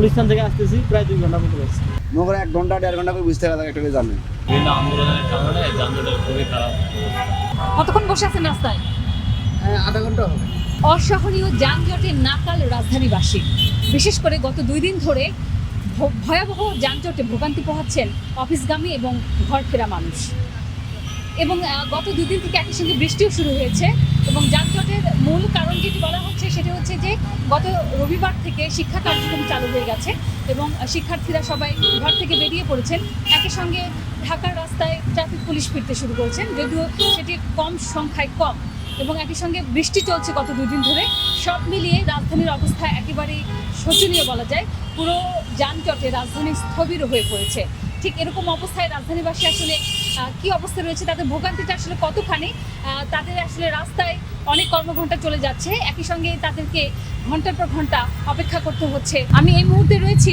গুলিস্তান থেকে আসতেছি প্রায় দুই ঘণ্টা মতো লাগছে মনে এক ঘণ্টা দেড় ঘণ্টা করে বুঝতে গেলে একটা জানে আন্দোলনের কারণে যানজটের খুবই খারাপ কতক্ষণ বসে আছেন রাস্তায়? হ্যাঁ আধা ঘণ্টা হবে। অসহনীয় যানজটে নাকাল রাজধানীবাসী। বিশেষ করে গত দুই দিন ধরে ভ- ভয়াবহ যানজটে ভোগান্তি পোহাচ্ছেন অফিসগামী এবং ঘর ফেরা মানুষ। এবং আহ, গত দুদিন থেকে একই সঙ্গে বৃষ্টিও শুরু হয়েছে এবং যানজটের মূল কারণ যেটি বলা হচ্ছে যে গত রবিবার থেকে শিক্ষা কার্যক্রম চালু হয়ে গেছে এবং শিক্ষার্থীরা সবাই ঘর থেকে বেরিয়ে পড়েছেন। একই সঙ্গে ঢাকার রাস্তায় ট্রাফিক পুলিশ ফিরতে শুরু করেছেন, যদিও সেটি কম সংখ্যায় কম এবং একই সঙ্গে বৃষ্টি চলছে গত দুদিন ধরে। সব মিলিয়ে রাজধানীর অবস্থা একেবারেই শোচনীয় বলা যায়। পুরো যানজটে রাজধানী স্থবির হয়ে পড়েছে। ঠিক এরকম অবস্থায় রাজধানীবাসী আসলে কি অবস্থা রয়েছে? তাদের ভোগান্তিটা আসলে কতখানি? তাদের আসলে রাস্তায় অনেক কর্মঘণ্টা চলে যাচ্ছে। একই সঙ্গে তাদেরকে ঘণ্টার পর ঘণ্টা অপেক্ষা করতে হচ্ছে। আমি এই মুহূর্তে রয়েছি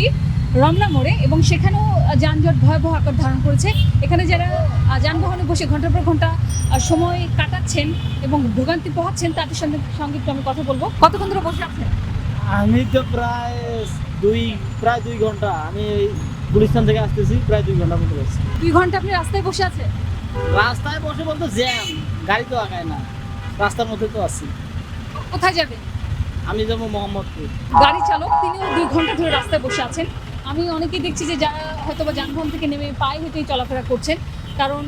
রমনা মোড়ে এবং সেখানেও যানজট ভয়াবহ আকার ধারণ করেছে। এখানে যারা যানবাহনে বসে ঘণ্টার পর ঘণ্টা সময় কাটাচ্ছেন এবং ভোগান্তি পোহাচ্ছেন, তাদের সঙ্গে সঙ্গে আমি কথা বলব। কতক্ষণ ধরে বসে আছেন? আমি তো প্রায় দুই প্রায় দুই ঘণ্টা। আমি গুলিস্তান থেকে আসতেছি প্রায় দুই ঘণ্টা মতো লাগছে দুই ঘণ্টা আপনি রাস্তায় বসে আছেন রাস্তায় বসে বলতে জ্যাম গাড়ি তো আগায় না। রাস্তার মধ্যে তো আছি। কোথায় যাবেন? আমি যাব মোহাম্মদপুর। গাড়ি চালক তিনিও দুই ঘণ্টা ধরে রাস্তায় বসে আছেন। আমি অনেকেই দেখছি যে যারা হয়তো বা যানবাহন থেকে নেমে পায়ে হেঁটেই চলাফেরা করছেন কারণ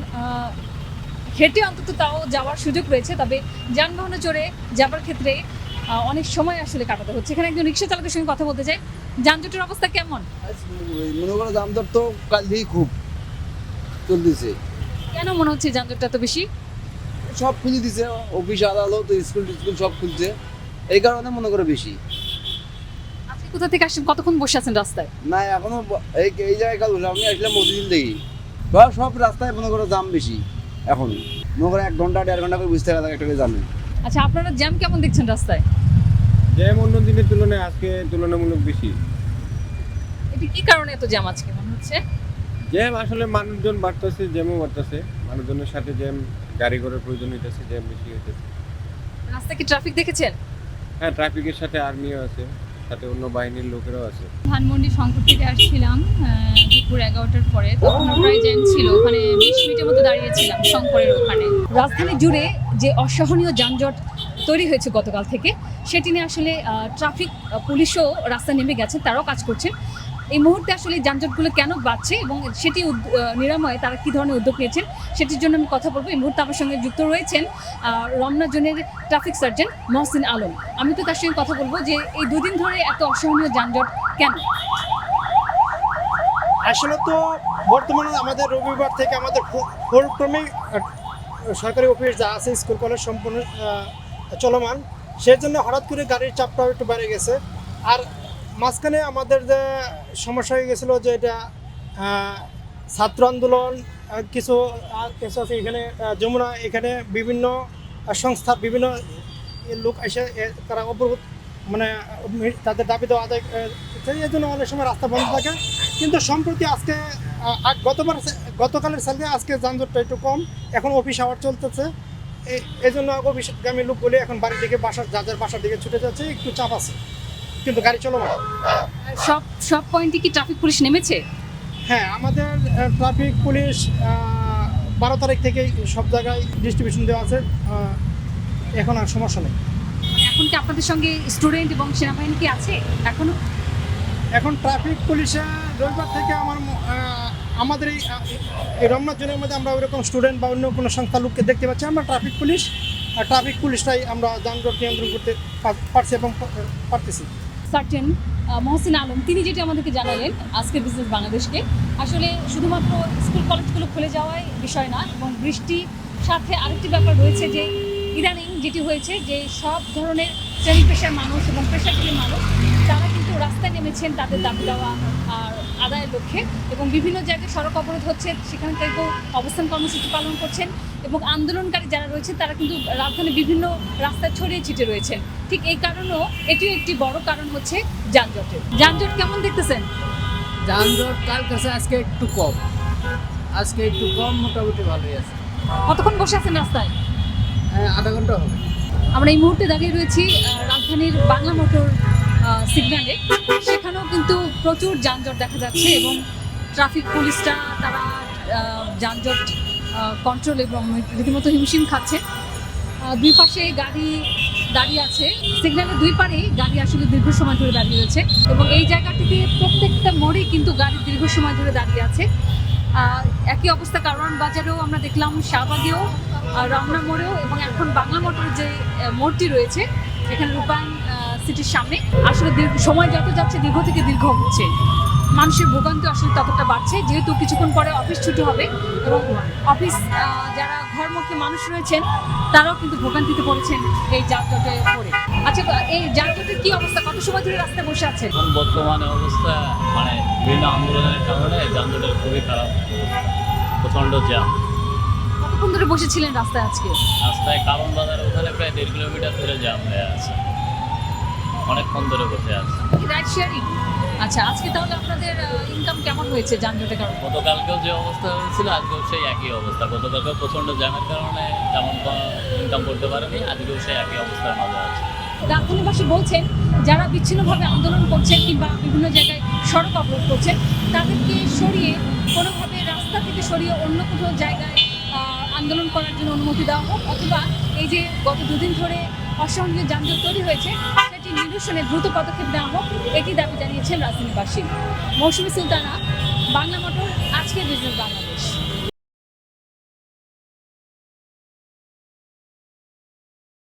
হেঁটে অন্তত তাও যাওয়ার সুযোগ রয়েছে। তবে যানবাহনে চড়ে যাবার ক্ষেত্রে অনেক সময় আসলে কাটাতে হচ্ছে। এখানে একজন রিক্সা চালকের সঙ্গে কথা বলতে চাই। যানজটের অবস্থা কেমন? মনে করো দর তো কাল থেকেই খুব চলতেছে। কেন মনে হচ্ছে যানজটটা এত বেশি? সব খুলে দিছে অফিস আদালত স্কুল টিস্কুল সব খুলছে। এই কারণে মনে করো বেশি। আপনি কোথা থেকে আসছেন? কতক্ষণ বসে আছেন রাস্তায়? না এখনও এই এই জায়গায় কাল আমি আসলাম মতিঝিল দেখি। সব সব রাস্তায় মনে করো দাম বেশি এখন। মনে করো এক ঘণ্টা দেড় ঘণ্টা করে বুঝতে গেলে একটা করে জানে আচ্ছা আপনারা জ্যাম কেমন দেখছেন রাস্তায়? জ্যাম অন্য দিনের তুলনায় আজকে তুলনামূলক বেশি। এটি কি কারণে এত জ্যাম আজকে মনে হচ্ছে? জ্যাম আসলে মানুষজন বাড়তেছে জ্যামও বাড়তেছে। মানুষজনের সাথে জ্যাম গাড়ি ঘোড়ার প্রয়োজন হইতেছে জ্যাম বেশি হইতেছে। রাস্তায় কি ট্রাফিক দেখেছেন? হ্যাঁ ট্রাফিকের সাথে আর্মিও আছে সাথে অন্য বাহিনীর লোকেরাও আছে। ধানমন্ডি শঙ্কর থেকে আসছিলাম দুপুর এগারোটার পরে। তখন প্রায় জ্যাম ছিল ওখানে বিশ মিনিটের মতো দাঁড়িয়েছিলাম শঙ্করের ওখানে। রাজধানী জুড়ে যে অসহনীয় যানজট তৈরি হয়েছে গতকাল থেকে সেটি নিয়ে আসলে ট্রাফিক পুলিশও রাস্তায় নেমে গেছেন তারাও কাজ করছেন এই মুহূর্তে আসলে যানজটগুলো কেন বাড়ছে এবং সেটি নিরাময়ে তারা কী ধরনের উদ্যোগ নিয়েছেন সেটির জন্য আমি কথা বলব। এই মুহূর্তে আমার সঙ্গে যুক্ত রয়েছেন রমনা জোনের ট্রাফিক সার্জন মহসিন আলম। আমি তো তার সঙ্গে কথা বলব যে এই দুদিন ধরে এত অসহনীয় যানজট কেন? আসলে তো বর্তমানে আমাদের রবিবার থেকে আমাদের ফোরক্রমিক সরকারি অফিস যা আছে, স্কুল, কলেজ সম্পূর্ণ চলমান। সেই জন্য হঠাৎ করে গাড়ির চাপটাও একটু বেড়ে গেছে। আর মাঝখানে আমাদের যে সমস্যা হয়ে গেছিল যে এটা ছাত্র আন্দোলন কিছু কিছু আছে এখানে যমুনা এখানে বিভিন্ন সংস্থা, বিভিন্ন লোক এসে তারা অবরোধ মানে তাদের দাবি দেওয়া আদায় এই জন্য অনেক সময় রাস্তা বন্ধ থাকে। কিন্তু সম্প্রতি আজকে গতবার, গতকালের সাথে আজকে যানজটটা একটু কম। এখন অফিস আওয়ার চলতেছে। এই- জন্য অফিসগামী লোকগুলি এখন বাড়ি থেকে বাসার যাদের বাসার দিকে ছুটে যাচ্ছে একটু চাপ আছে। কিন্তু গাড়ি চলমান সব সব পয়েন্টে কি ট্রাফিক পুলিশ নেমেছে? হ্যাঁ আমাদের ট্রাফিক পুলিশ বারো তারিখ থেকে সব জায়গায় ডিস্ট্রিবিউশন দেওয়া আছে। এখন আর সমস্যা নেই। এখন কি আপনাদের সঙ্গে স্টুডেন্ট এবং সেনাবাহিনী কি আছে এখনও? এখন ট্রাফিক পুলিশে রবিবার থেকে আমার আমাদের এই রমনাথ জোনের মধ্যে আমরা ওইরকম স্টুডেন্ট বা অন্য কোনো সংস্থার লোককে দেখতে পাচ্ছি। আমরা ট্রাফিক পুলিশ আর ট্রাফিক পুলিশটাই আমরা যানজট নিয়ন্ত্রণ করতে পারছি এবং পারতেছি। সার্টেন মহসিন আলম, তিনি যেটি আমাদেরকে জানালেন আজকের বিজনেস বাংলাদেশকে আসলে শুধুমাত্র স্কুল কলেজগুলো খুলে যাওয়াই বিষয় না, এবং বৃষ্টির সাথে আরেকটি ব্যাপার রয়েছে যে, ইদানিং যেটি হয়েছে যে সব ধরনের শ্রেণি পেশার মানুষ এবং পেশাজীবী মানুষ, তারা রাস্তায় নেমেছেন তাদের দাবি দেওয়া আর আদায়ের লক্ষ্যে এবং বিভিন্ন জায়গায় সড়ক অবরোধ হচ্ছে সেখান থেকেও অবস্থান কর্মসূচি পালন করছেন এবং আন্দোলনকারী যারা রয়েছে তারা কিন্তু রাজধানীর বিভিন্ন রাস্তায় ছড়িয়ে ছিটে রয়েছেন। ঠিক এই কারণেও এটিও একটি বড় কারণ হচ্ছে যানজটের। যানজট কেমন দেখতেছেন? যানজট কাল কাছে? আজকে একটু কম। আজকে একটু কম মোটামুটি ভালোই আছে। কতক্ষণ বসে আছেন রাস্তায়? হ্যাঁ আধা ঘণ্টা হবে। আমরা এই মুহূর্তে দাঁড়িয়ে রয়েছি রাজধানীর বাংলা মোটর সিগন্যালে। সেখানেও কিন্তু প্রচুর যানজট দেখা যাচ্ছে এবং ট্রাফিক পুলিশরা তারা যানজট কন্ট্রোল এবং রীতিমতো হিমশিম খাচ্ছে। দুই পাশে গাড়ি দাঁড়িয়ে আছে। সিগন্যালের দুই পারেই গাড়ি আসলে দীর্ঘ সময় ধরে দাঁড়িয়ে রয়েছে এবং এই জায়গাটিতে প্রত্যেকটা মোড়ে কিন্তু গাড়ি দীর্ঘ সময় ধরে দাঁড়িয়ে আছে। একই অবস্থা কারওয়ান বাজারেও আমরা দেখলাম, শাহবাগেও রমনা মোড়েও এবং এখন বাংলা মোটরের যে মোড়টি রয়েছে, এখানে রূপায়ণ সিটির সামনে। আসলে সময় যত যাচ্ছে দীর্ঘ থেকে দীর্ঘ হচ্ছে। মানুষের ভোগান্তি আসলে ততটা বাড়ছে। যেহেতু কিছুক্ষণ পরে অফিস ছুটি হবে এবং অফিস যারা ঘরমুখী মানুষ রয়েছেন তারাও কিন্তু ভোগান্তিতে পড়েছেন এই যানজটে পড়ে। আচ্ছা এই যানজটের কি অবস্থা? কত সময় ধরে রাস্তায় বসে আছে বর্তমানে অবস্থা মানে বিভিন্ন আন্দোলনের কারণে যানজটের খুবই খারাপ প্রচণ্ড জ্যাম। কতক্ষণ ধরে বসেছিলেন রাস্তায় আজকে? রাস্তায় কারণ বাজার ওখানে প্রায় দেড় কিলোমিটার ধরে জ্যাম হয়ে আছে। অনেকক্ষণ ধরে বসে আছে। রাইড শেয়ারিং আচ্ছা আজকে তাহলে আপনাদের ইনকাম কেমন হয়েছে যানজটের কারণে? গতকালকেও যে অবস্থা হয়েছিল আজকেও সেই একই অবস্থা। গতকালকেও প্রচণ্ড জ্যামের কারণে তেমন ইনকাম করতে পারেনি আজকেও সেই একই অবস্থার মাঝে আছে। রাজধানীবাসী বলছেন যারা বিচ্ছিন্নভাবে আন্দোলন করছেন কিংবা বিভিন্ন জায়গায় সড়ক অবরোধ করছেন তাদেরকে সরিয়ে কোনোভাবে রাস্তা থেকে সরিয়ে অন্য কোথাও জায়গায় আন্দোলন করার জন্য অনুমতি দেওয়া হোক অথবা এই যে গত দুদিন ধরে অসহনীয় যানজট তৈরি হয়েছে সেটি নিরসনে দ্রুত পদক্ষেপ নেওয়া হোক, এটি দাবি জানিয়েছেন রাজধানীবাসী। মৌসুমী সুলতানা, বাংলা মোটর, আজকের বিজনেস বাংলাদেশ।